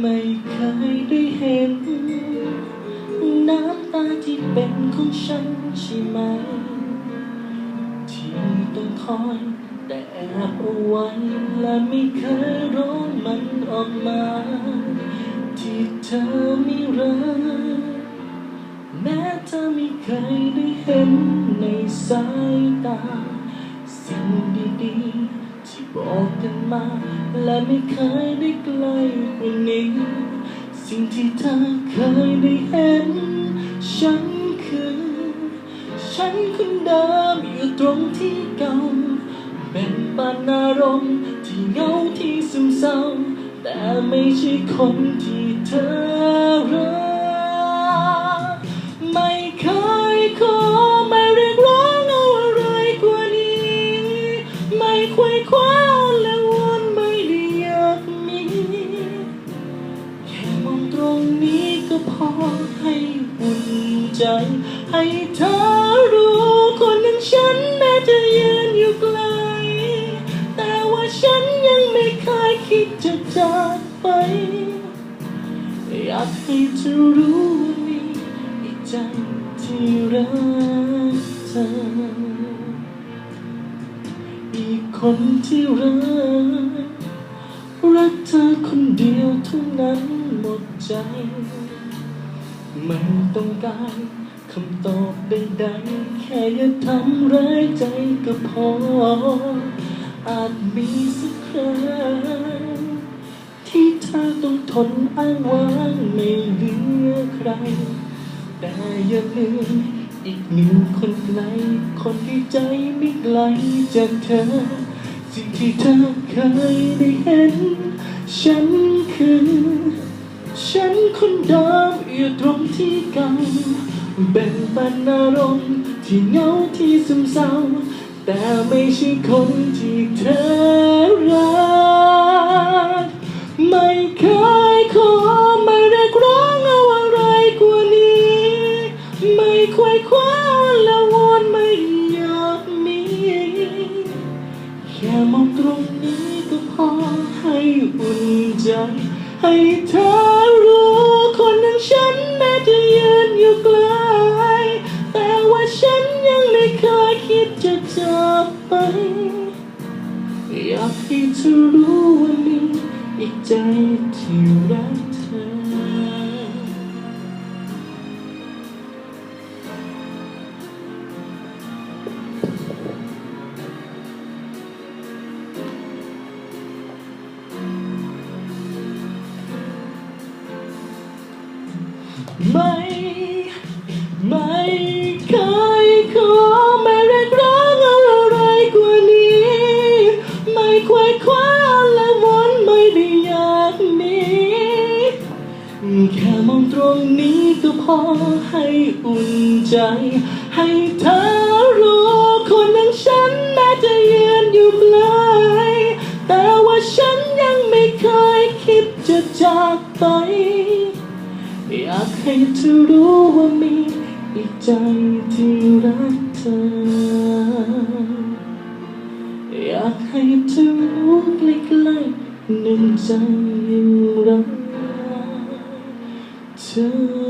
ไม่เคยได้เห็น น้ำตาที่เป็นของฉันใช่ไหม ที่ต้องคอยแต่แอบเอาไว้และไม่เคยร้องมันออกมา ที่เธอไม่รักแม้เธอไม่เคยได้เห็นในสายตา บอกกันมา และไม่เคยได้ใกล้กว่านี้ สิ่งที่เธอเคยได้เห็น ฉันคือ ฉันคนเดิมอยู่ตรงที่เก่า เป็นปานอารมณ์ที่เงาที่ซึมเศร้า แต่ไม่ใช่คนที่เธอรักไม่เคยขอไม่เรียกร้องเอาอะไรกว่านี้ ไม่ควยคว้า พอให้อุ่นใจ ให้เธอรู้คนอย่างฉันแม้จะยืนอยู่ไกล แต่ว่าฉันยังไม่เคยคิดจะจากไป อยากให้เธอรู้ว่ามีอีกใจที่รักเธอ อีกคนที่รักรักเธอคนเดียวเท่านั้นหมดใจ ไม่ต้องการคำตอบใดๆแค่อย่าทำร้ายใจก็พอ อาจมีสักครั้งที่เธอต้องทนอ้างว้างไม่เหลือใคร แต่อย่าลืมอีกหนึ่งคนไกล คนที่ใจไม่ไกลจากเธอ สิ่งที่เธอเคยได้เห็น ฉันคือ ฉันคนเดิม อยู่ตรงที่เก่าแบ่งปันอารมณ์ที่เหงาที่ซึมเศร้า แต่ไม่ใช่คนที่เธอรัก ไม่เคย ให้เธอรู้คนอย่างฉันแม้จะยืนอยู่ไกลแต่ว่าฉันยังไม่เคยคิดจะจากไป อยากให้เธอรู้วันนี้อีกใจที่รัก ไม่ ไม่เคยขอไม่เรียกร้องอะไรกว่านี้ ไม่ควายคว้าและวนไม่ได้อยากมีแค่มองตรงนี้ก็พอให้อุ่นใจ ให้เธอรู้คนอย่างฉันแม้จะยืนอยู่ไกลแต่ว่าฉันยังไม่เคยคิดจะจากไป อยากให้เธอรู้ว่ามีอีกใจที่รักเธอ อยากให้เธอรู้ใกล้ๆหนึ่งใจยังรักเธอ